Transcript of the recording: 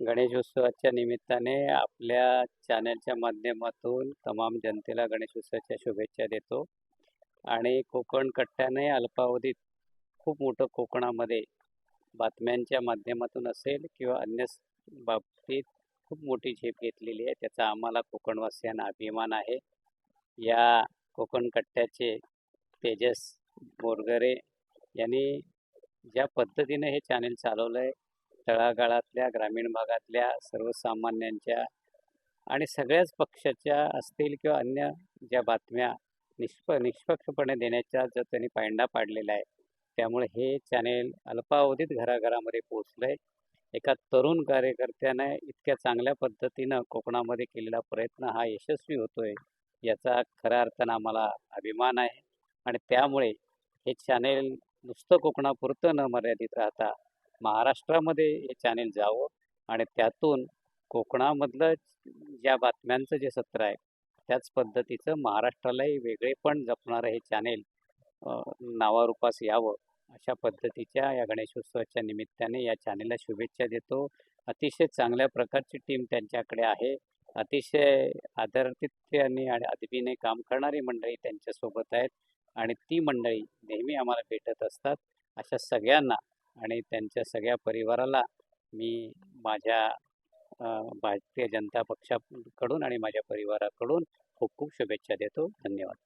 गणेशोत्सवाच्या निमित्ताने आपल्या चॅनलच्या माध्यमातून तमाम जनतेला गणेशोत्सवाच्या शुभेच्छा देतो. आणि कोकण कट्ट्याने अल्पावधीत खूप मोठं कोकणामध्ये बातम्यांच्या माध्यमातून असेल किंवा अन्य बाबतीत खूप मोठी झेप घेतलेली आहे त्याचा आम्हाला कोकणवासियांना अभिमान आहे. या कोकण कट्ट्याचे तेजस बोरगरे यांनी ज्या पद्धतीने हे चॅनेल चालवलं आहे तळागाळातल्या ग्रामीण भागातल्या सर्वसामान्यांच्या आणि सगळ्याच पक्षाच्या असतील किंवा अन्य ज्या बातम्या निष्प निष्पक्षपणे देण्याचा जो त्यांनी पायंडा पाडलेला आहे त्यामुळे हे चॅनेल अल्पावधीत घराघरामध्ये पोचलं आहे एका तरुण कार्यकर्त्याने इतक्या चांगल्या पद्धतीनं कोकणामध्ये केलेला प्रयत्न हा यशस्वी होतोय याचा खऱ्या अर्थानं आम्हाला अभिमान आहे. आणि त्यामुळे हे चॅनेल नुसतं कोकणापुरतं न मर्यादित राहता महाराष्ट्रामध्ये हे चॅनेल जावं आणि त्यातून कोकणामधलं ज्या बातम्यांचं जे सत्र आहे त्याच पद्धतीचं महाराष्ट्रालाही वेगळेपण जपणारं हे चॅनेल नावारूपास यावं अशा पद्धतीच्या या गणेशोत्सवाच्या निमित्ताने या चॅनेलला शुभेच्छा देतो. अतिशय चांगल्या प्रकारची टीम त्यांच्याकडे आहे. अतिशय आदरातिथ्याने आणि अदबीने काम करणारी मंडळी त्यांच्यासोबत आहेत आणि ती मंडळी नेहमी आम्हाला भेटत असतात. अशा सगळ्यांना आणि त्यांच्या सगळ्या परिवाराला मी माझ्या भारतीय जनता पक्षाकडून आणि माझ्या परिवाराकडून खूप खूप शुभेच्छा देतो. धन्यवाद.